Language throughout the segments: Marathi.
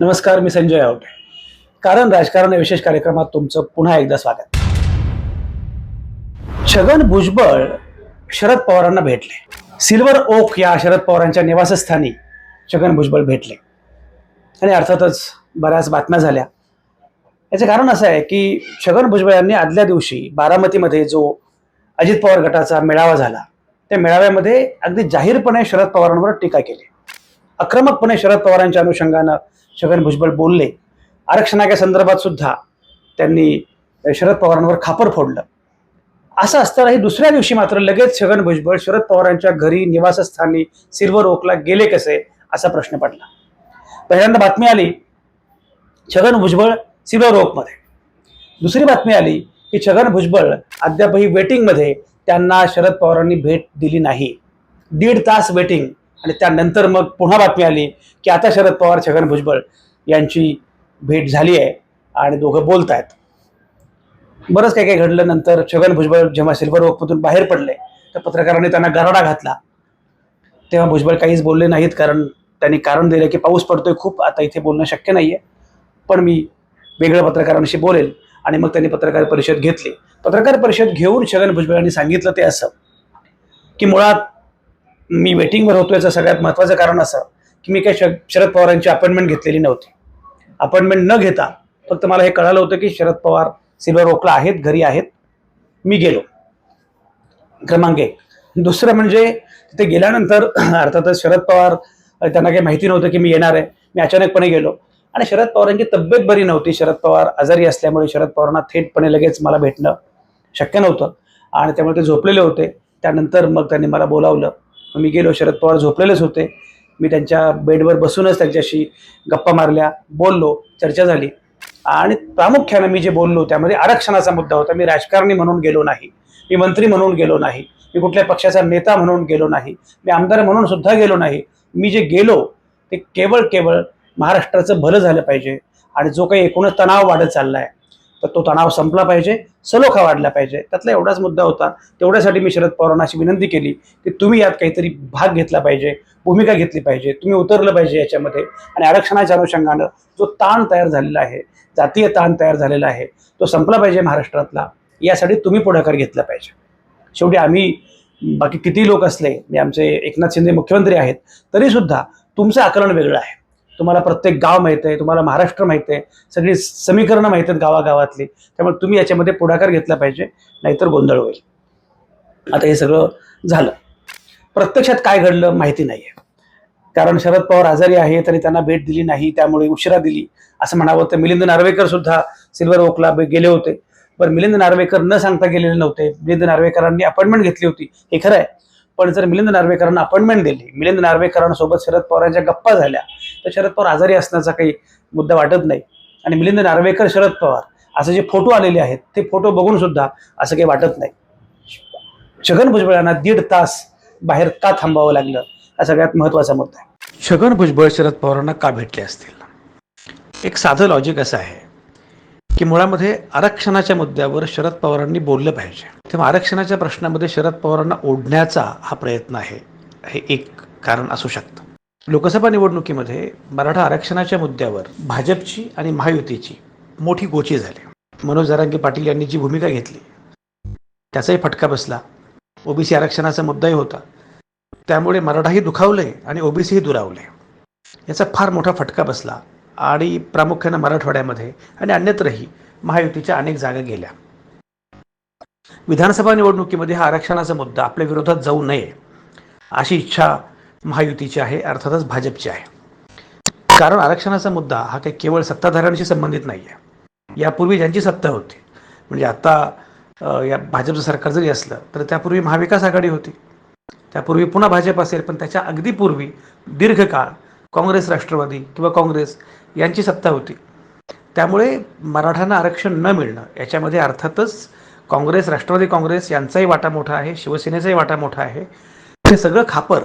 नमस्कार मी संजय आवटे कारण राजकारण या विशेष कार्यक्रमात तुमचं पुन्हा एकदा स्वागत. छगन भुजबळ शरद पवारांना भेटले. सिल्वर ओक या शरद पवारांच्या निवासस्थानी छगन भुजबळ भेटले. आणि अर्थातच बऱ्याच बातम्या झाल्या. याचं कारण असं आहे की छगन भुजबळ यांनी आदल्या दिवशी बारामतीमध्ये जो अजित पवार गटाचा मेळावा झाला त्या मेळाव्यामध्ये अगदी जाहीरपणे शरद पवारांवर टीका केली. आक्रमकपणे शरद पवारांच्या अनुषंगानं छगन भुजबळ बोलले. आरक्षणाच्या संदर्भात सुद्धा त्यांनी शरद पवारांवर खापर फोडलं. असं असतानाही दुसऱ्या दिवशी मात्र लगेच छगन भुजबळ शरद पवारांच्या घरी निवासस्थानी सिल्वर ओकला गेले कसे असा प्रश्न पडला. पहिल्यांदा बातमी आली छगन भुजबळ सिल्वर ओकमध्ये. दुसरी बातमी आली की छगन भुजबळ अद्यापही वेटिंगमध्ये त्यांना शरद पवारांनी भेट दिली नाही. दीड तास वेटिंग आणि त्यानंतर मग पुन्हा बातमी आली की आता शरद पवार छगन भुजबळ यांची भेट झाली आहे आणि दोघं बोलत आहेत बरंच काही काही घडलं नंतर छगन भुजबळ जेव्हा सिल्वर ओकमधून बाहेर पडले तर पत्रकारांनी त्यांना गराडा घातला. तेव्हा भुजबळ काहीच बोलले नाहीत कारण त्यांनी कारण दिलं की पाऊस पडतोय खूप आता इथे बोलणं शक्य नाही आहे पण मी वेगळ्या पत्रकारांशी बोलेल आणि मग त्यांनी पत्रकार परिषद घेतली. पत्रकार परिषद घेऊन छगन भुजबळ यांनी सांगितलं ते असं की मुळात मी वेटिंगवर होतो याचं सगळ्यात महत्त्वाचं कारण असं की मी काही श- शरद पवारांची अपॉइंटमेंट घेतलेली नव्हती. अपॉइंटमेंट न घेता फक्त मला हे कळालं होतं की शरद पवार सिल्वर ओकला आहेत घरी आहेत. मी गेलो. क्रमांक एक. दुसरं म्हणजे तिथे गेल्यानंतर अर्थातच शरद पवार त्यांना काही माहिती नव्हतं की मी येणार आहे. मी अचानकपणे गेलो. आणि शरद पवारांची तब्येत बरी नव्हती. शरद पवार आजारी असल्यामुळे शरद पवारांना थेटपणे लगेच मला भेटणं शक्य नव्हतं. आणि त्यामुळे ते झोपलेले होते. त्यानंतर मग त्यांनी मला बोलावलं. मग मी गेलो शरद पवार झोपलेलेच होते. मी त्यांच्या बेडवर बसूनच त्यांच्याशी गप्पा मारल्या बोललो चर्चा झाली. आणि प्रामुख्यानं मी जे बोललो त्यामध्ये आरक्षणाचा मुद्दा होता. मी राजकारणी म्हणून गेलो नाही. मी मंत्री म्हणून गेलो नाही. मी कुठल्या पक्षाचा नेता म्हणून गेलो नाही. मी आमदार म्हणून सुद्धा गेलो नाही. मी जे गेलो ते केवळ केवळ महाराष्ट्राचं भलं झालं पाहिजे. आणि जो काही एकूणच तणाव वाढत चालला आहे तर तो तणाव संपला पाहिजे सलोखा वाढला पाहिजे. त्यातला एवढाच मुद्दा होता. तेवढ्यासाठी मी शरद पवारांना अशी विनंती केली की तुम्ही यात काहीतरी भाग घेतला पाहिजे भूमिका घेतली पाहिजे तुम्ही उतरलं पाहिजे याच्यामध्ये. आणि आरक्षणाच्या अनुषंगानं जो ताण तयार झालेला आहे जातीय ताण तयार झालेला आहे तो संपला पाहिजे महाराष्ट्रातला. यासाठी तुम्ही पुढाकार घेतला पाहिजे. शेवटी आम्ही बाकी किती लोक असले म्हणजे आमचे एकनाथ शिंदे मुख्यमंत्री आहेत तरीसुद्धा तुमचं आकलन वेगळं आहे. तुम्हाला प्रत्येक गाव माहीत आहे तुम्हाला महाराष्ट्र माहीत आहे सगळी समीकरणं माहीत आहेत गावागावातली. त्यामुळे तुम्ही याच्यामध्ये पुढाकार घेतला पाहिजे नाहीतर गोंधळ होईल. आता हे सगळं झालं. प्रत्यक्षात काय घडलं माहिती नाही आहे कारण शरद पवार आजारी आहे तरी त्यांना भेट दिली नाही त्यामुळे उशिरा दिली. असं म्हणावं तर मिलिंद नार्वेकर सुद्धा सिल्वर ओकला गेले होते. पण मिलिंद नार्वेकर न सांगता गेलेले नव्हते. मिलिंद नार्वेकरांनी अपॉइंटमेंट घेतली होती. हे खरं आहे. पण जर मिलिंद नार्वेकरांना अपॉइंटमेंट दिली मिलिंद नार्वेकरांसोबत शरद पवारांच्या गप्पा झाल्या तर शरद पवार आजारी असण्याचा काही मुद्दा वाटत नाही. आणि मिलिंद नार्वेकर शरद पवार असे जे फोटो आलेले आहेत ते फोटो बघून सुद्धा असं काही वाटत नाही. छगन भुजबळ यांना दीड तास बाहेर का थांबावं लागलं? हा सगळ्यात महत्त्वाचा मुद्दा आहे. छगन भुजबळ शरद पवारांना का भेटले असतील? एक साधं लॉजिक असं आहे की मुळामध्ये आरक्षणाच्या मुद्द्यावर शरद पवारांनी बोललं पाहिजे. तेव्हा आरक्षणाच्या प्रश्नामध्ये शरद पवारांना ओढण्याचा हा प्रयत्न आहे. हे एक कारण असू शकतं. लोकसभा निवडणुकीमध्ये मराठा आरक्षणाच्या मुद्द्यावर भाजपची आणि महायुतीची मोठी गोची झाली. मनोज जरांगे पाटील यांनी जी भूमिका घेतली त्याचाही फटका बसला. ओबीसी आरक्षणाचा मुद्दाही होता. त्यामुळे मराठाही दुखावले आणि ओबीसीही दुरावले. याचा फार मोठा फटका बसला. आणि प्रामुख्यानं मराठवाड्यामध्ये आणि अन्यत्रही महायुतीच्या अनेक जागा गेल्या. विधानसभा निवडणुकीमध्ये हा आरक्षणाचा मुद्दा आपल्या विरोधात जाऊ नये अशी इच्छा महायुतीची आहे अर्थातच भाजपची आहे. कारण आरक्षणाचा मुद्दा हा काही केवळ सत्ताधाऱ्यांशी संबंधित नाही आहे यापूर्वी ज्यांची सत्ता होती म्हणजे आता या भाजपचं सरकार जरी असलं तर त्यापूर्वी महाविकास आघाडी होती. त्यापूर्वी पुन्हा भाजप असेल पण त्याच्या अगदी पूर्वी दीर्घकाळ काँग्रेस राष्ट्रवादी किंवा काँग्रेस यांची सत्ता होती. त्यामुळे मराठ्यांना आरक्षण न मिळणं याच्यामध्ये अर्थातच काँग्रेस राष्ट्रवादी काँग्रेस यांचाही वाटा मोठा आहे शिवसेनेचाही वाटा मोठा आहे. हे सगळं खापर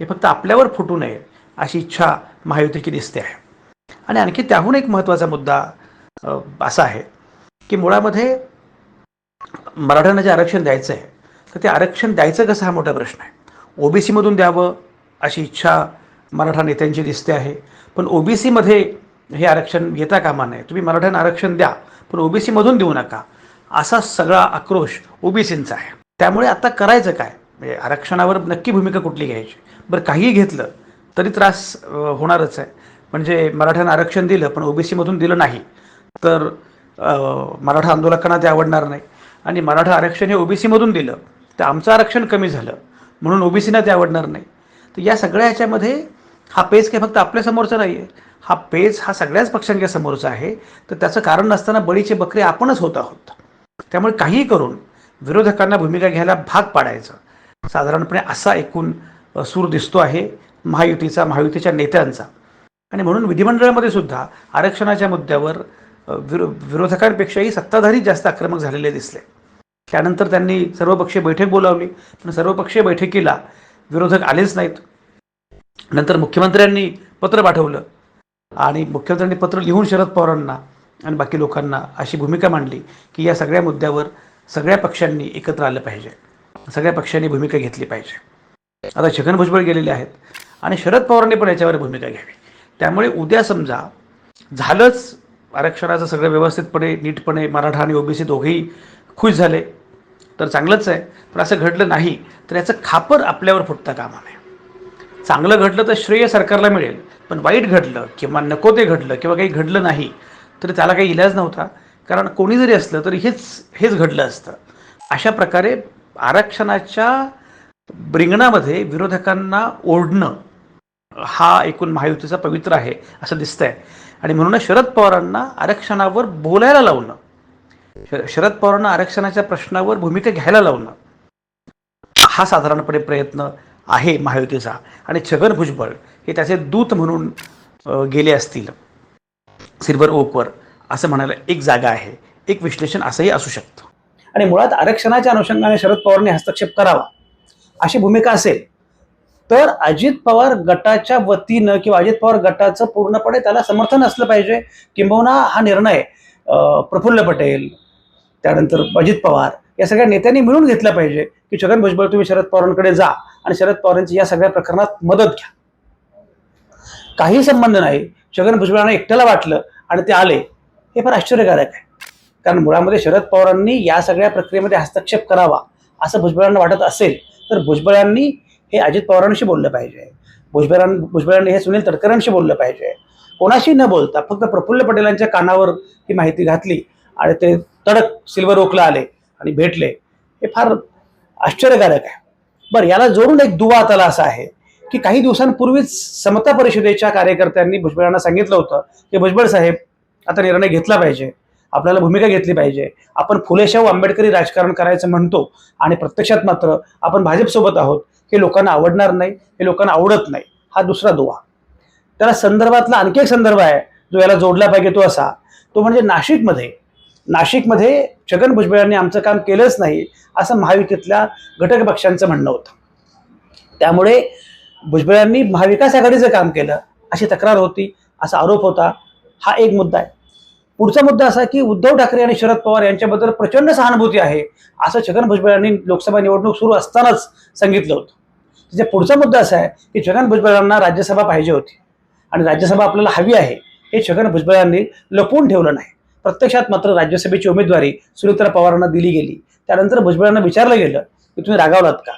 हे फक्त आपल्यावर फुटू नये अशी इच्छा महायुतीची दिसते आहे. आणि आणखी त्याहून एक महत्त्वाचा मुद्दा असा आहे की मुळामध्ये मराठ्यांना जे आरक्षण द्यायचं आहे तर ते आरक्षण द्यायचं कसं हा मोठा प्रश्न आहे? ओबीसीमधून द्यावं अशी इच्छा मराठा नेत्यांची दिसते आहे. पण ओबीसीमध्ये हे आरक्षण घेता कामा नये. तुम्ही मराठ्यांना आरक्षण द्या पण ओबीसीमधून देऊ नका. असा सगळा आक्रोश ओबीसींचा आहे. त्यामुळे आता करायचं काय? म्हणजे आरक्षणावर नक्की भूमिका कुठली घ्यायची? बरं काहीही घेतलं तरी त्रास होणारच आहे. म्हणजे मराठ्यांना आरक्षण दिलं पण ओबीसीमधून दिलं नाही तर मराठा आंदोलकांना ते आवडणार नाही. आणि मराठा आरक्षण हे ओबीसीमधून दिलं तर आमचं आरक्षण कमी झालं म्हणून ओबीसीना ते आवडणार नाही. तर या सगळ्या ह्याच्यामध्ये हा पेज काही फक्त आपल्यासमोरचा नाही आहे हा पेज हा सगळ्याच पक्षांच्या समोरचा आहे. तर त्याचं कारण नसताना बळीचे बकरे आपणच होत आहोत. त्यामुळे काहीही करून विरोधकांना भूमिका घ्यायला भाग पाडायचं. साधारणपणे असा एकूण सूर दिसतो आहे महायुतीचा महायुतीच्या नेत्यांचा. आणि म्हणून विधिमंडळामध्ये सुद्धा आरक्षणाच्या मुद्द्यावर विरो विरोधकांपेक्षाही सत्ताधारी जास्त आक्रमक झालेले दिसले. त्यानंतर त्यांनी सर्वपक्षीय बैठक बोलावली. पण सर्वपक्षीय बैठकीला विरोधक आलेच नाहीत. नंतर मुख्यमंत्र्यांनी पत्र पाठवलं. आणि मुख्यमंत्र्यांनी पत्र लिहून शरद पवारांना आणि बाकी लोकांना अशी भूमिका मांडली की या सगळ्या मुद्द्यावर सगळ्या पक्षांनी एकत्र आलं पाहिजे. सगळ्या पक्षांनी भूमिका घेतली पाहिजे. आता छगन भुजबळ गेलेले आहेत आणि शरद पवारांनी पण याच्यावर भूमिका घ्यावी. त्यामुळे उद्या समजा झालंच आरक्षणाचं सगळं व्यवस्थितपणे नीटपणे मराठा आणि ओबीसी दोघेही खुश झाले तर चांगलंच आहे. पण असं घडलं नाही तर याचं खापर आपल्यावर फुटता कामा नये चांगलं घडलं तर श्रेय सरकारला मिळेल पण वाईट घडलं किंवा नको ते घडलं किंवा काही घडलं नाही तरी त्याला काही इलाज नव्हता. कारण कोणी जरी असलं तरी हेच हेच घडलं असतं. अशा प्रकारे आरक्षणाच्या रिंगणामध्ये विरोधकांना ओढणं हा एकूण महायुतीचा पवित्र आहे असं दिसतंय. आणि म्हणूनच शरद पवारांना आरक्षणावर बोलायला लावणं शरद पवारांना आरक्षणाच्या प्रश्नावर भूमिका घ्यायला लावणं हा साधारणपणे प्रयत्न आहे महायुतीचा. आणि छगन भुजबळ हे त्याचे दूत म्हणून गेले असतील. सिल्वर ओकवर असं म्हणायला एक जागा आहे. एक विश्लेषण असंही असू शकतं. आणि मुळात आरक्षणाच्या अनुषंगाने शरद पवारांनी हस्तक्षेप करावा अशी भूमिका असेल तर अजित पवार गटाच्या वतीनं किंवा अजित पवार गटाचं पूर्णपणे त्याला समर्थन असलं पाहिजे. किंबहुना हा निर्णय प्रफुल्ल पटेल त्यानंतर अजित पवार या सगळ्या नेत्यांनी मिळून घेतला पाहिजे. की छगन भुजबळ तुम्ही शरद पवारांकडे जा आणि शरद पवारांची या सगळ्या प्रकरणात मदत घ्या. काही संबंध नाही. छगन भुजबळांना एकट्याला वाटलं आणि ते आले. हे फार आश्चर्यकारक आहे. कारण मुळामध्ये शरद पवारांनी या सगळ्या प्रक्रियेमध्ये हस्तक्षेप करावा असं भुजबळांना वाटत असेल तर भुजबळांनी हे अजित पवारांशी बोललं पाहिजे. भुजबळां भुजबळांनी हे सुनील तटकरांशी बोललं पाहिजे. कोणाशी न बोलता फक्त प्रफुल्ल पटेलांच्या कानावर ही माहिती घातली आणि ते तडक सिल्वर ओकला आले आणि भेटले. हे फार आश्चर्यकारक आहे. बरं याला जोडून एक दुवा आला असा आहे की काही दिवसांपूर्वीच समता परिषदेच्या कार्यकर्त्यांनी भुजबळांना सांगितलं होतं की भुजबळ साहेब आता निर्णय घेतला पाहिजे. आपल्याला भूमिका घेतली पाहिजे. आपण फुलेशाहू आंबेडकरी राजकारण करायचं म्हणतो आणि प्रत्यक्षात मात्र आपण भाजपसोबत आहोत. हे लोकांना आवडणार नाही हे लोकांना आवडत नाही. हा दुसरा दुवा. त्याला संदर्भातला आणखी एक संदर्भ आहे जो याला जोडला पाहिजे तो असा. तो म्हणजे नाशिकमध्ये नाशिकमध्ये छगन भुजबळांनी आमचं काम केलंच नाही असं महायुतीतल्या घटक पक्षांचं म्हणणं होतं. त्यामुळे भुजबळांनी महाविकास आघाडीचं काम केलं अशी तक्रार होती असा आरोप होता. हा एक मुद्दा आहे. पुढचा मुद्दा असा की उद्धव ठाकरे आणि शरद पवार यांच्याबद्दल प्रचंड सहानुभूती आहे असं छगन भुजबळांनी लोकसभा निवडणूक सुरू असतानाच सांगितलं होतं. त्याच्या पुढचा मुद्दा असा आहे की छगन भुजबळांना राज्यसभा पाहिजे होती आणि राज्यसभा आपल्याला हवी आहे हे छगन भुजबळांनी लपवून ठेवलं नाही. प्रत्यक्षात मात्र राज्यसभेची उमेदवारी सुनेत्रा पवारांना दिली गेली. त्यानंतर भुजबळांना विचारलं गेलं की तुम्ही रागावलात का?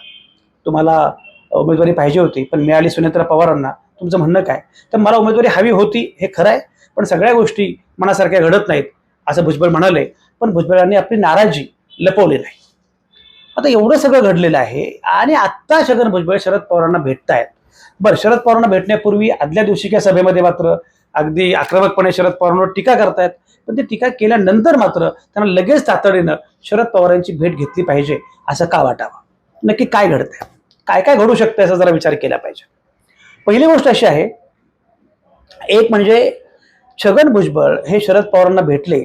तुम्हाला उमेदवारी पाहिजे होती पण मिळाली सुनेत्रा पवारांना. तुमचं म्हणणं काय? तर मला उमेदवारी हवी होती हे खरं आहे पण सगळ्या गोष्टी मनासारख्या घडत नाहीत असं भुजबळ म्हणाले. पण भुजबळांनी आपली नाराजी लपवली नाही. आता एवढं सगळं घडलेलं आहे आणि आत्ता छगन भुजबळ शरद पवारांना भेटतायत. बरं शरद पवारांना भेटण्यापूर्वी आदल्या दिवशीच्या सभेमध्ये मात्र अगदी आक्रमकपणे शरद पवारांवर टीका करतायत. पण ते टीका केल्यानंतर मात्र त्यांना लगेच तातडीनं शरद पवारांची भेट घेतली पाहिजे असं का वाटावं? नक्की काय घडतंय? काय काय घडू शकतं याचा जरा विचार केला पाहिजे. पहिली गोष्ट अशी आहे एक म्हणजे छगन भुजबळ हे शरद पवारांना भेटले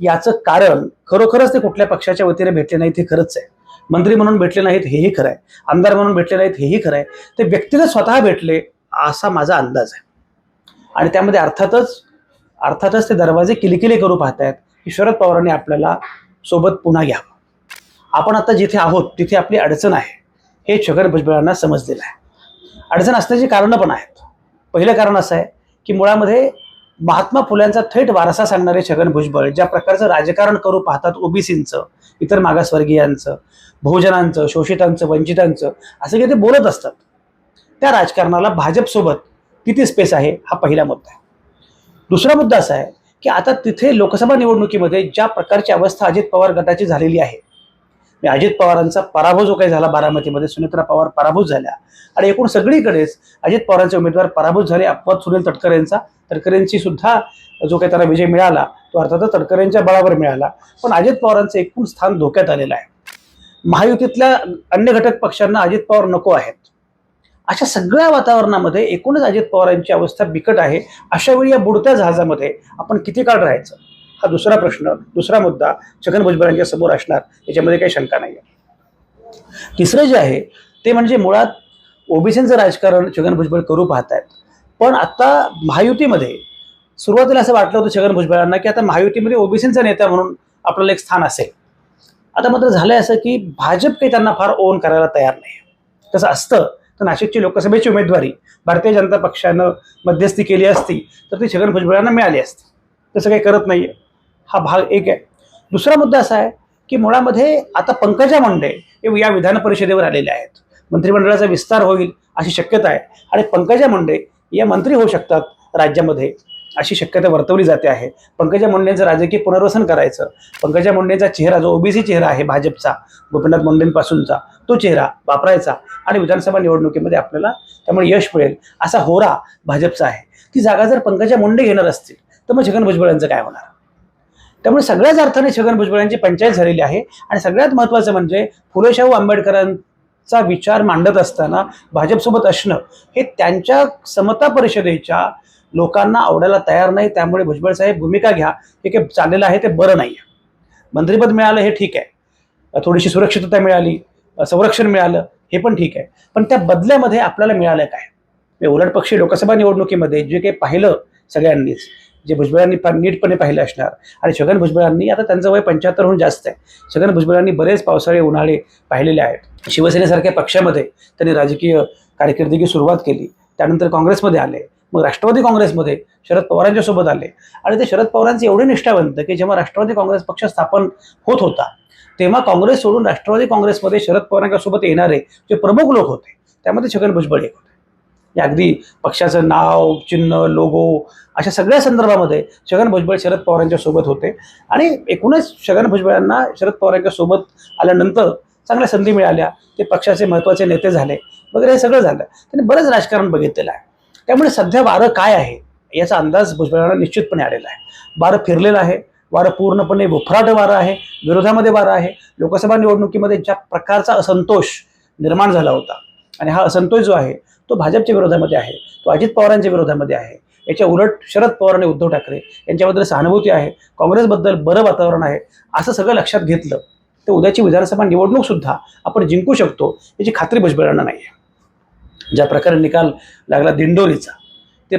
याचं कारण खरोखरच ते कुठल्या पक्षाच्या वतीने भेटले नाहीत हे खरंच आहे. मंत्री म्हणून भेटले नाहीत हेही खरं आहे. आमदार म्हणून भेटले नाहीत हेही खरं आहे. ते व्यक्तिगत स्वतः भेटले असा माझा अंदाज आहे. आणि त्यामध्ये अर्थातच अर्थातच ते दरवाजे किलकिले करू पाहतायत. की शरद पवारांनी आपल्याला सोबत पुन्हा घ्यावं. आपण आता जिथे आहोत तिथे आपली अडचण आहे. हे छगन भुजबळांना समजलेलं आहे. अडचण असण्याची कारणं पण आहेत. पहिलं कारण असं आहे की मुळामध्ये महात्मा फुल्यांचा थेट वारसा सांगणारे छगन भुजबळ ज्या प्रकारचं राजकारण करू पाहतात ओबीसींचं इतर मागासवर्गीयांचं बहुजनांचं शोषितांचं वंचितांचं असं काही ते बोलत असतात. त्या राजकारणाला भाजपसोबत किती स्पेस आहे हा पहिला मुद्दा आहे. दुसरा मुद्दा असा आहे की आता तिथे लोकसभा निवडणुकीमध्ये ज्या प्रकारची अवस्था अजित पवार गटाची झालेली आहे. म्हणजे अजित पवारांचा पराभव जो काही झाला बारामतीमध्ये सुनेत्रा पवार पराभूत झाल्या. आणि एकूण सगळीकडेच अजित पवारांचे उमेदवार पराभूत झाले. अपवाद सुनील तटकरेंचा तटकरेंची सुद्धा जो काही त्यांना विजय मिळाला तो अर्थातच तटकरेंच्या बळावर मिळाला. पण अजित पवारांचं एकूण स्थान धोक्यात आलेलं आहे. महायुतीतल्या अन्य घटक पक्षांना अजित पवार नको आहेत. अशा सगळ्या वातावरणामध्ये एकूणच अजित पवारांची अवस्था बिकट आहे. अशा वेळी या बुडत्या जहाजामध्ये आपण किती काळ राहायचं? हा दुसरा प्रश्न दुसरा मुद्दा छगन भुजबळांच्या समोर असणार याच्यामध्ये काही शंका नाही आहे तिसरं जे आहे ते म्हणजे मुळात ओबीसींचं राजकारण छगन भुजबळ करू पाहतायत. पण आता महायुतीमध्ये सुरुवातीला असं वाटलं होतं छगन भुजबळांना की आता महायुतीमध्ये ओबीसींचा नेता म्हणून आपल्याला एक स्थान असेल. आता मात्र झालंय असं की भाजप काही त्यांना फार ओन करायला तयार नाही तसं असतं तर नाशिकची लोकसभेची उमेदवारी भारतीय जनता पक्षानं मध्यस्थी केली असती तर ती छगन भुजबळांना मिळाली असती. तसं काही करत नाहीये. हा भाग एक आहे. दुसरा मुद्दा असा आहे की मुळामध्ये आता पंकजा मुंडे हे या विधान परिषदेवर आलेले आहेत. मंत्रिमंडळाचा विस्तार होईल अशी शक्यता आहे. आणि पंकजा मुंडे या मंत्री होऊ शकतात राज्यामध्ये. अशी शक्यता वर्तवली जाते आहे. पंकजा मुंडेंचं राजकीय पुनर्वसन करायचं. पंकजा मुंडेंचा चेहरा जो ओबीसी चेहरा आहे भाजपचा गोपीनाथ मुंडेंपासूनचा तो चेहरा वापरायचा आणि विधानसभा निवडणुकीमध्ये आपल्याला त्यामुळे यश मिळेल असा होरा भाजपचा आहे. ती जागा जर पंकजा मुंडे घेणार असतील तर मग छगन भुजबळ यांचं काय होणार? त्यामुळे सगळ्याच अर्थाने छगन भुजबळ यांची पंचायत झालेली आहे आणि सगळ्यात महत्त्वाचं म्हणजे फुले शाहू आंबेडकरांचा विचार मांडत असताना भाजपसोबत असणं हे त्यांच्या समता परिषदेच्या लोकांना आवडायला तयार नाही त्यामुळे भुजबळ साहेब भूमिका घ्या. हे काही चाललेलं आहे ते बरं नाही आहे मंत्रिपद मिळालं हे ठीक आहे. थोडीशी सुरक्षितता मिळाली संरक्षण मिळालं हे पण ठीक आहे. पण त्या बदल्यामध्ये आपल्याला मिळालं काय? म्हणजे उलटपक्षी लोकसभा निवडणुकीमध्ये जे काही पाहिलं सगळ्यांनीच जे भुजबळांनी नीटपणे पाहिलं असणार. आणि छगन भुजबळांनी आता त्यांचं वय पंच्याहत्तरहून जास्त आहे. छगन भुजबळांनी बरेच पावसाळे उन्हाळे पाहिलेले आहेत. शिवसेनेसारख्या पक्षामध्ये त्यांनी राजकीय कारकिर्दीची सुरुवात केली. त्यानंतर काँग्रेसमध्ये आले. मग राष्ट्रवादी काँग्रेसमध्ये शरद पवारांच्या सोबत आले. आणि ते शरद पवारांचे एवढे निष्ठावंत की जेव्हा राष्ट्रवादी काँग्रेस पक्ष स्थापन होत होता तेव्हा काँग्रेस सोडून राष्ट्रवादी काँग्रेसमध्ये शरद पवारांच्या सोबत येणारे जे प्रमुख लोक होते त्यामध्ये छगन भुजबळ एक होते. अगदी पक्षाचं नाव चिन्ह लोगो अशा सगळ्या संदर्भामध्ये छगन भुजबळ शरद पवारांच्या सोबत होते. आणि एकूणच छगन भुजबळांना शरद पवारांच्या सोबत आल्यानंतर चांगल्या संधी मिळाल्या. ते पक्षाचे महत्त्वाचे नेते झाले. वगैरे हे सगळं झालं. त्यांनी बरंच राजकारण बघितलेलं आहे. त्यामुळे सध्या वारं काय आहे याचा अंदाज भुजबळांना निश्चितपणे आलेला आहे. वारं फिरलेलं आहे. वारं पूर्णपणे वफराट वारं आहे. विरोधामध्ये वारं आहे. लोकसभा निवडणुकीमध्ये ज्या प्रकारचा असंतोष निर्माण झाला होता आणि हा असंतोष जो आहे तो भाजपच्या विरोधामध्ये आहे तो अजित पवारांच्या विरोधामध्ये आहे. याच्या उलट शरद पवार आणि उद्धव ठाकरे यांच्याबद्दल सहानुभूती आहे. काँग्रेसबद्दल बरं वातावरण आहे. असं सगळं लक्षात घेतलं तर उद्याची विधानसभा निवडणूकसुद्धा आपण जिंकू शकतो याची खात्री भुजबळांना नाही आहे ज्या प्रकारे निकाल लागला दिंडोरीचा ते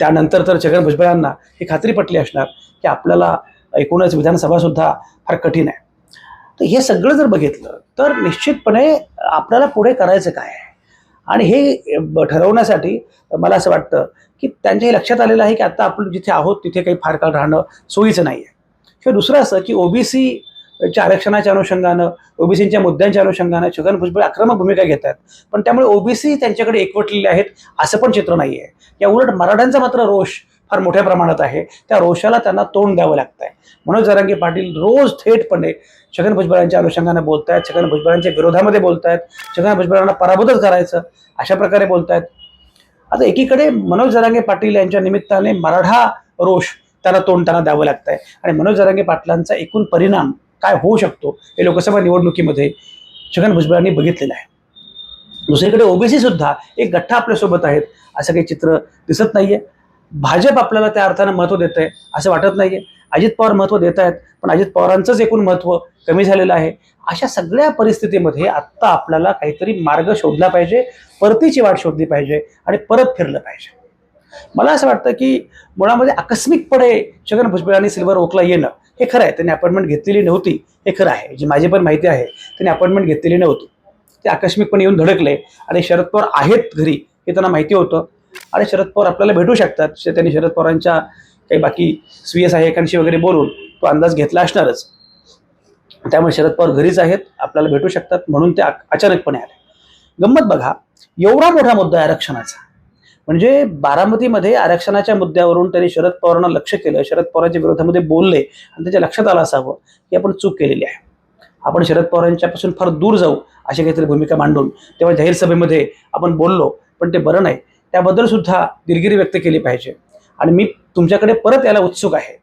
त्यानंतर तर छगन भुजबळांना ही खात्री पटली असणार की आपल्याला एकूणच विधानसभासुद्धा फार कठीण आहे. तर हे सगळं जर बघितलं तर निश्चितपणे आपल्याला पुढे करायचं काय आहे? आणि हे ब- ठरवण्यासाठी मला असं वाटतं की त्यांच्या हे लक्षात आलेलं आहे की आता आपण जिथे आहोत तिथे काही फार काळ राहणं सोयीचं नाही आहे किंवा दुसरं असं की ओबीसी आरक्षणाच्या अनुषंगानं ओबीसीच्या मुद्द्यांच्या अनुषंगानं छगन भुजबळ आक्रमक भूमिका घेत आहेत पण त्यामुळे ओबीसी त्यांच्याकडे एकवटलेले आहेत असं पण चित्र नाही आहे या उलट मराठ्यांचा मात्र रोष फार मोठ्या प्रमाणात आहे. त्या रोषाला त्यांना तोंड द्यावं लागतंय. मनोज जरांगे पाटील रोज थेटपणे छगन भुजबळांच्या अनुषंगानं बोलतायत छगन भुजबळांच्या विरोधामध्ये बोलतायत छगन भुजबळांना पराभूतच करायचं अशा प्रकारे बोलतायत. आता एकीकडे मनोज जरांगे पाटील यांच्या निमित्ताने मराठा रोष त्याला तोंड त्यांना द्यावं लागतंय. आणि मनोज जरांगे पाटलांचा एकूण परिणाम काय होऊ शकतो हे लोकसभा निवडणुकीमध्ये छगन भुजबळांनी बघितलेलं आहे. दुसरीकडे ओबीसी सुद्धा एक गठ्ठा आपल्यासोबत आहेत असं काही चित्र दिसत नाहीये. भाजप आपल्याला त्या अर्थानं महत्त्व देत आहे असं वाटत नाहीये. अजित पवार महत्त्व देत आहेत पण अजित पवारांचंच एकूण महत्त्व कमी झालेलं आहे. अशा सगळ्या परिस्थितीमध्ये आत्ता आपल्याला काहीतरी मार्ग शोधला पाहिजे परतीची वाट शोधली पाहिजे आणि परत फिरलं पाहिजे. मला असं वाटतं की मुळामध्ये आकस्मिकपणे छगन भुजबळांनी सिल्वर ओकला येणं हे खरं आहे. त्यांनी अपॉइंटमेंट घेतलेली नव्हती हे खरं आहे. जी माझी पण माहिती आहे त्यांनी अपॉइंटमेंट घेतलेली नव्हती. ते आकस्मिकपणे येऊन धडकले आणि शरद पवार आहेत घरी हे त्यांना माहिती होतं. आणि शरद पवार आपल्याला भेटू शकतात. त्यांनी शरद पवारांच्या काही बाकी स्वीय सहाय्यकांशी वगैरे बोलून तो अंदाज घेतला असणारच. त्यामुळे शरद पवार घरीच आहेत आपल्याला भेटू शकतात म्हणून ते अचानकपणे आले. गंमत बघा एवढा मोठा मुद्दा आहे आरक्षणाचा. म्हणजे बारामतीमध्ये आरक्षणाच्या मुद्द्यावरून त्यांनी शरद पवारांना लक्ष केलं. शरद पवारांच्या विरोधामध्ये बोलले आणि त्याच्या लक्षात आलं असावं की आपण चूक केलेली आहे. आपण शरद पवारांच्यापासून फार दूर जाऊ अशी काहीतरी भूमिका मांडून तेव्हा जाहीर सभेमध्ये आपण बोललो पण ते बरं नाही. त्याबद्दल सुद्धा दिलगिरी व्यक्त केली पाहिजे. आणि मी तुमच्याकडे परत यायला उत्सुक आहे.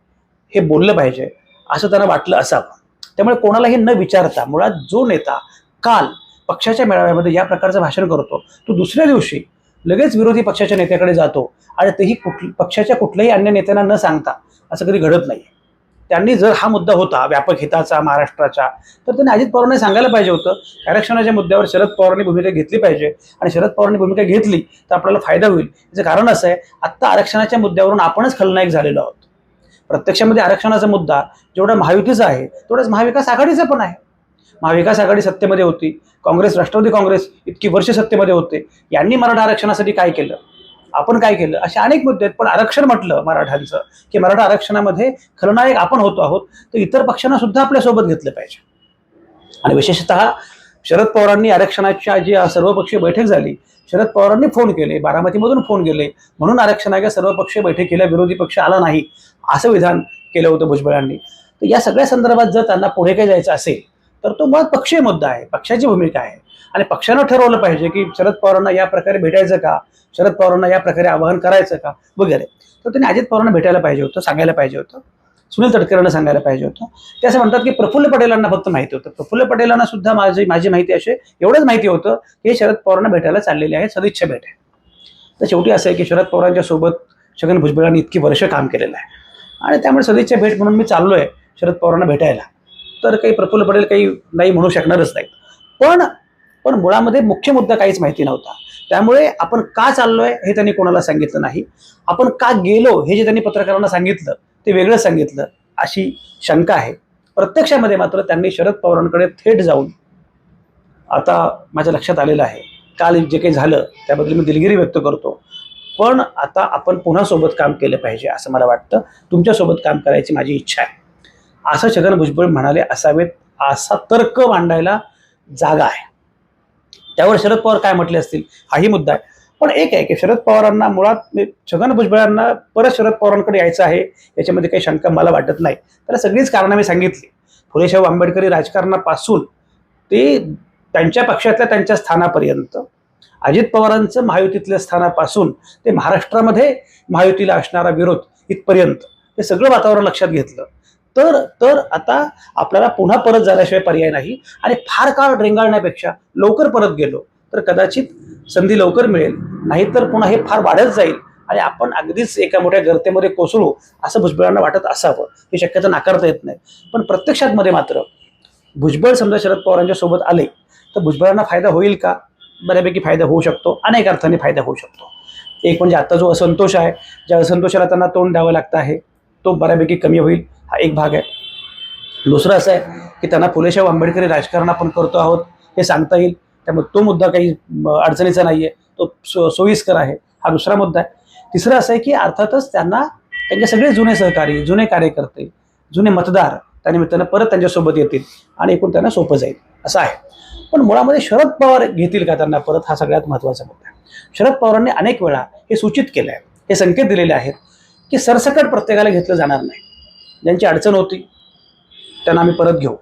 हे बोललं पाहिजे. असं त्यांना वाटलं असावं. त्यामुळे कोणालाही न विचारता मुळात जो नेता काल पक्षाच्या मेळाव्यामध्ये या प्रकारचं भाषण करतो तो दुसऱ्या दिवशी लगेच विरोधी पक्षाच्या नेत्याकडे जातो आणि तेही कुठ पक्षाच्या कुठल्याही अन्य नेत्यांना न सांगता असं कधी घडत नाही त्यांनी जर हा मुद्दा होता व्यापक हिताचा महाराष्ट्राचा तर त्यांनी अजित पवारांनी सांगायला पाहिजे होतं आरक्षणाच्या मुद्द्यावर शरद पवारांनी भूमिका घेतली पाहिजे आणि शरद पवारांनी भूमिका घेतली तर आपल्याला फायदा होईल. याचं कारण असं आहे आत्ता आरक्षणाच्या मुद्द्यावरून आपणच खलनायक झालेलो आहोत. प्रत्यक्षामध्ये आरक्षणाचा मुद्दा जेवढा महायुतीचा आहे तेवढाच महाविकास आघाडीचा पण आहे. महाविकास आघाडी सत्तेमध्ये होती काँग्रेस राष्ट्रवादी काँग्रेस इतकी वर्ष सत्तेमध्ये होते. यांनी मराठा आरक्षणासाठी काय केलं? आपण काय केलं? असे अनेक मुद्दे आहेत पण आरक्षण म्हटलं मराठ्यांचं की मराठा आरक्षणामध्ये खलनायक आपण होतो आहोत तर इतर पक्षांना सुद्धा आपल्यासोबत घेतलं पाहिजे. आणि विशेषतः शरद पवारांनी आरक्षणाच्या जी सर्वपक्षीय बैठक झाली शरद पवारांनी फोन केले बारामतीमधून फोन केले म्हणून आरक्षणाच्या सर्वपक्षीय बैठकीला विरोधी पक्ष आला नाही असं विधान केलं होतं भुजबळांनी. तर या सगळ्या संदर्भात जर त्यांना पुढे काय जायचं असेल तर तो मुळात पक्षीय मुद्दा आहे पक्षाची भूमिका आहे. आणि पक्षानं ठरवलं पाहिजे की शरद पवारांना या प्रकारे भेटायचं का? शरद पवारांना या प्रकारे आवाहन करायचं का? वगैरे. तर त्यांनी अजित पवारांना भेटायला पाहिजे होतं सांगायला पाहिजे होतं. सुनील तटकरेंना सांगायला पाहिजे होतं. ते असं म्हणतात की प्रफुल्ल पटेलांना फक्त माहिती होतं. प्रफुल्ल पटेलांना सुद्धा माझी माझी माहिती असे एवढंच माहिती होतं की हे शरद पवारांना भेटायला चाललेले आहे सदिच्छा भेट आहे. तर शेवटी असं आहे की शरद पवारांच्या सोबत छगन भुजबळांनी इतकी वर्ष काम केलेलं आहे. आणि त्यामुळे सदिच्छा भेट म्हणून मी चाललो आहे शरद पवारांना भेटायला. तर काही प्रफुल्ल पटेल काही नाही म्हणू शकणारच नाहीत. पण पण मुळामध्ये मुख्य मुद्दा काहीच माहिती नव्हता. त्यामुळे आपण का चाललोय हे त्यांनी कोणाला सांगितलं नाही. आपण का गेलो हे जे त्यांनी पत्रकारांना सांगितलं ते वेगळं सांगितलं अशी शंका आहे. प्रत्यक्षामध्ये मात्र त्यांनी शरद पवारांकडे थेट जाऊन आता माझ्या लक्षात आलेलं आहे. काल जे काही झालं त्याबद्दल मी दिलगिरी व्यक्त करतो. पण आता आपण पुन्हा सोबत काम केलं पाहिजे असं मला वाटतं. तुमच्यासोबत काम करायची माझी इच्छा आहे. असं छगन भुजबळ म्हणाले असावेत असा तर्क मांडायला जागा आहे. त्यावर शरद पवार काय म्हटले असतील हाही मुद्दा आहे. पण एक आहे की शरद पवारांना मुळात छगन भुजबळांना परत शरद पवारांकडे यायचं आहे याच्यामध्ये काही शंका मला वाटत नाही. तर सगळीच कारणं मी सांगितली. फुलेशाहू आंबेडकरी राजकारणापासून ते त्यांच्या पक्षातल्या त्यांच्या स्थानापर्यंत अजित पवारांचं महायुतीतल्या स्थानापासून ते महाराष्ट्रामध्ये महायुतीला असणारा विरोध इथपर्यंत हे सगळं वातावरण लक्षात घेतलं. तर तर आता आपल्याला पुन्हा परत जाण्याशिवाय पर्याय नाही. आणि फार काळ रेंगाळण्यापेक्षा लवकर परत गेलो तर कदाचित संधी लवकर मिळेल. नाहीतर पुन्हा हे फार वाढत जाईल आणि आपण अगदीच एका मोठ्या गर्तेमध्ये कोसळू असं भुजबळांना वाटत असावं. हे शक्यता नाकारता येत नाही. पण प्रत्यक्षात मध्ये मात्र भुजबळ समजा शरद पवारांच्या सोबत आले तर भुजबळांना फायदा होईल का? बऱ्यापैकी फायदा होऊ शकतो. अनेक अर्थाने फायदा होऊ शकतो. एक म्हणजे आता जो असंतोष आहे ज्या असंतोषाला त्यांना तोंड द्यावं लागतं आहे तो बऱ्यापैकी कमी होईल हा एक भाग आहे. दुसरं असं आहे की त्यांना फुलेशाहू आंबेडकरी राजकारण आपण करतो आहोत हे सांगता येईल. त्यामुळे तो मुद्दा काही अडचणीचा नाही आहे तो सो सोयीस्कर आहे. हा दुसरा मुद्दा आहे. तिसरं असं आहे की अर्थातच त्यांना त्यांचे सगळे जुने सहकारी जुने कार्यकर्ते जुने मतदार त्यानिमित्तानं परत त्यांच्यासोबत येतील आणि एकूण त्यांना सोपं जाईल. असं आहे. पण मुळामध्ये शरद पवार घेतील का त्यांना परत हा सगळ्यात महत्त्वाचा मुद्दा आहे. शरद पवारांनी अनेक वेळा हे सूचित केलं आहे हे संकेत दिलेले आहेत की सरसकट प्रत्येकाला घेतलं जाणार नाही. ज्यांची अडचण होती त्यांना आम्ही परत घेऊ.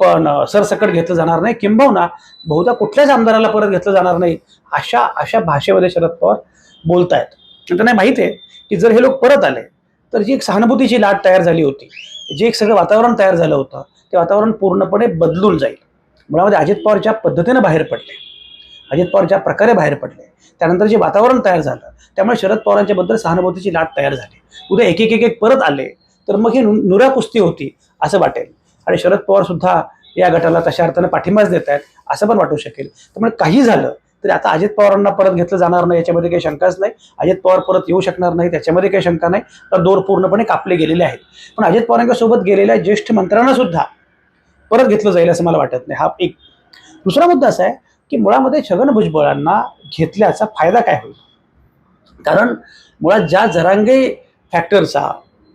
पण सरसकट घेतलं जाणार नाही. किंबहुना बहुधा कुठल्याच आमदाराला परत घेतलं जाणार नाही अशा अशा भाषेमध्ये शरद पवार बोलतायत. त्यांना माहिती आहे की जर हे लोक परत आले तर जी एक सहानुभूतीची लाट तयार झाली होती जे एक सगळं वातावरण तयार झालं होतं ते वातावरण पूर्णपणे बदलून जाईल. मुळामध्ये अजित पवार ज्या पद्धतीनं बाहेर पडले. अजित पवार ज्या प्रकारे बाहेर पडले त्यानंतर जे वातावरण तयार झालं त्यामुळे शरद पवारांच्या बद्दल सहानुभूतीची लाट तयार झाली. उद्या एक एक एक एक परत आले तर मग ही नु- नुरा कुस्ती होती असं वाटेल. आणि शरद पवार सुद्धा या गटाला तशा अर्थानं पाठिंबाच देत आहेत असं पण वाटू शकेल. त्यामुळे काही झालं तरी आता अजित पवारांना परत घेतलं जाणार नाही याच्यामध्ये काही शंकाच नाही. अजित पवार परत येऊ शकणार नाही त्याच्यामध्ये काही शंका नाही. तर दोर पूर्णपणे कापले गेलेले आहेत. पण अजित पवारांच्या सोबत गेलेल्या ज्येष्ठ मंत्र्यांना सुद्धा परत घेतलं जाईल असं मला वाटत नाही. हा एक. दुसरा मुद्दा असा आहे की मुळामध्ये छगन भुजबळांना घेतल्याचा फायदा काय होईल? कारण मुळात ज्या जरांगे फॅक्टरचा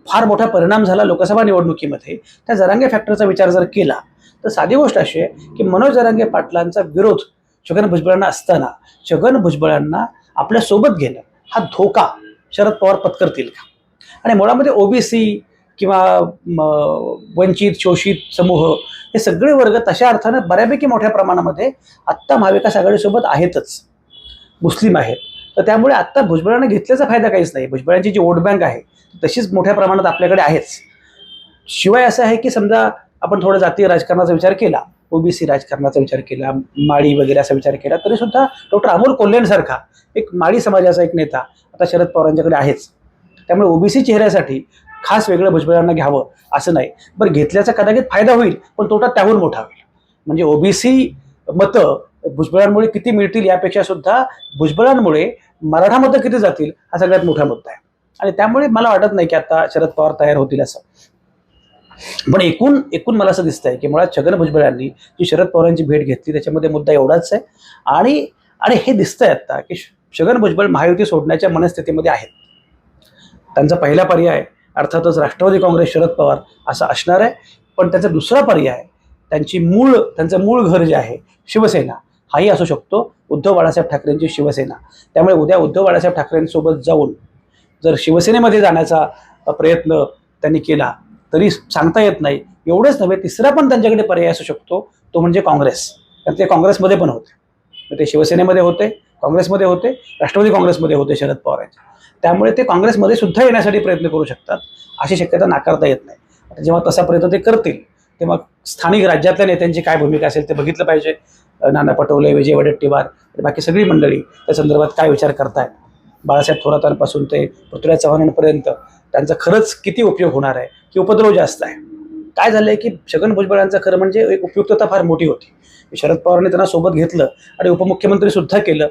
फार मोठा परिणाम झाला लोकसभा निवडणुकीमध्ये त्या जरांगे फॅक्टरचा विचार जर केला तर साधी गोष्ट अशी आहे की मनोज जरांगे पाटलांचा विरोध छगन भुजबळांना असताना छगन भुजबळांना आपल्यासोबत घेणं हा धोका शरद पवार पत्करतील का? आणि मुळामध्ये ओबीसी किंवा वंचित शोषित समूह हे सगळे वर्ग तशा अर्थानं बऱ्यापैकी मोठ्या प्रमाणामध्ये आत्ता महाविकास आघाडीसोबत आहेतच. मुस्लिम आहेत. तर त्यामुळे आत्ता भुजबळांना घेतल्याचा फायदा काहीच नाही. भुजबळांची जी वोट बँक आहे तशीच मोठ्या प्रमाणात आपल्याकडे आहेच. शिवाय असं आहे की समजा आपण थोडं जातीय राजकारणाचा विचार केला ओबीसी राजकारणाचा विचार केला माळी वगैरे असा विचार केला तरी सुद्धा डॉक्टर अमोल कोल्हेंसारखा एक माळी समाजाचा एक नेता आता शरद पवारांच्याकडे आहेच. त्यामुळे ओबीसी चेहऱ्यासाठी खास वेगळं भुजबळांना घ्यावं असं नाही. बरं घेतल्याचा कदाचित फायदा होईल पण तोटा त्याहून मोठा होईल. म्हणजे ओबीसी मतं भुजबळांमुळे किती मिळतील यापेक्षा सुद्धा भुजबळांमुळे मराठा मतं किती जातील हा सगळ्यात मोठा मुद्दा आहे. आणि त्यामुळे मला वाटत नाही की आता शरद पवार तयार होतील असं. पण एकूण एकूण मला असं दिसतंय की मुळात छगन भुजबळांनी जी शरद पवारांची भेट घेतली त्याच्यामध्ये मुद्दा एवढाच आहे. आणि आणि हे दिसतंय आता की छगन भुजबळ महायुती सोडण्याच्या मनस्थितीमध्ये आहेत. त्यांचा पहिला पर्याय अर्थातच राष्ट्रवादी काँग्रेस शरद पवार असा असणार आहे. पण त्याचा दुसरा पर्याय त्यांची मूळ त्यांचं मूळ घर जे आहे शिवसेना हाही असू शकतो. उद्धव बाळासाहेब ठाकरेंची शिवसेना. त्यामुळे उद्या उद्धव बाळासाहेब ठाकरेंसोबत जाऊन जर शिवसेनेमध्ये जाण्याचा प्रयत्न त्यांनी केला तरी सांगता येत नाही. एवढंच नव्हे तिसरा पण त्यांच्याकडे पर्याय असू शकतो तो म्हणजे काँग्रेस. कारण ते काँग्रेसमध्ये पण होते. ते शिवसेनेमध्ये होते काँग्रेसमध्ये होते राष्ट्रवादी काँग्रेसमध्ये होते शरद पवारांचे. त्यामुळे ते काँग्रेसमध्ये सुद्धा येण्यासाठी प्रयत्न करू शकतात अशी शक्यता नाकारता येत नाही. आता जेव्हा तसा प्रयत्न ते करतील तेव्हा स्थानिक राज्यातल्या नेत्यांची काय भूमिका असेल ते बघितलं पाहिजे. नाना पटोले विजय वडेट्टीवार बाकी सगळी मंडळी त्या संदर्भात काय विचार करतायत? बाळासाहेब थोरातांपासून ते पृथ्वीराज चव्हाणांपर्यंत त्यांचा खरंच किती उपयोग होणार आहे? की उपद्रव जास्त आहे? काय झालं आहे की छगन भुजबळांचं खरं म्हणजे एक उपयुक्तता फार मोठी होती. शरद पवारांनी त्यांना सोबत घेतलं आणि उपमुख्यमंत्री सुद्धा केलं.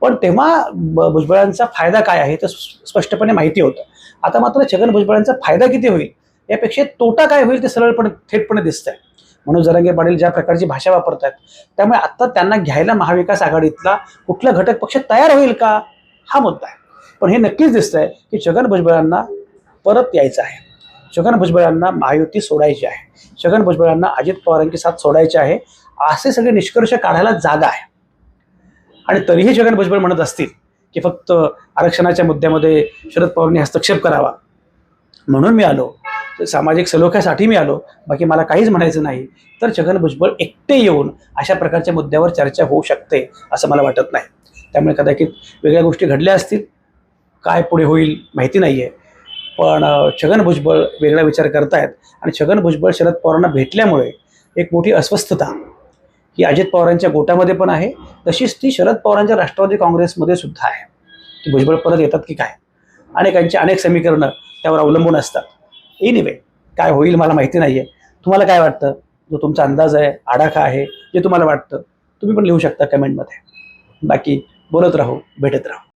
पण तेव्हा ब- भुजबळांचा फायदा काय आहे ते स्पष्टपणे माहिती होतं. आता मात्र छगन भुजबळांचा फायदा किती होईल? यापेक्षा तोटा काय होईल ते सरळपणे थेटपणे दिसतंय. म्हणून जरंगे पाटील ज्या प्रकारची भाषा वापरतात त्यामुळे आत्ता त्यांना घ्यायला महाविकास आघाडीतला कुठला घटक पक्ष तयार होईल का हा मुद्दा आहे. पण हे नक्कीच दिसतंय की छगन भुजबळांना परत यायचं आहे. छगन भुजबळांना महायुती सोडायची आहे. छगन भुजबळांना अजित पवारांची साथ सोडायची आहे. असे सगळे निष्कर्ष काढायला जागा आहे. आणि तरीही छगन भुजबळ म्हणत असतील की फक्त आरक्षणाच्या मुद्द्यामध्ये शरद पवारांनी हस्तक्षेप करावा. म्हणून मी आलो. सामाजिक सलोख्यासाठी मी आलो. बाकी मला काहीच म्हणायचं नाही. तर छगन भुजबळ एकटे येऊन अशा प्रकारच्या मुद्द्यावर चर्चा होऊ शकते असं मला वाटत नाही. त्यामुळे कदाचित वेगळ्या गोष्टी घडल्या असतील. काय पुढे होईल माहिती नाही आहे पण छगन भुजबळ वेगळा विचार करतायत. आणि छगन भुजबळ शरद पवारांना भेटल्यामुळे एक मोठी अस्वस्थता ही अजित पवारांच्या गोटामध्ये पण आहे. तशीच ती शरद पवारांच्या राष्ट्रवादी काँग्रेसमध्ये सुद्धा आहे. की भुजबळ परत येतात की काय? अनेकांची अनेक समीकरणं त्यावर अवलंबून असतात. एनिवे काय होईल मला माहिती नाही आहे तुम्हाला काय वाटतं? जो तुमचा अंदाज आहे आडाखा आहे जे तुम्हाला वाटतं तुम्ही पण लिहू शकता कमेंटमध्ये बाकी बोलत राहू भेटत राहू.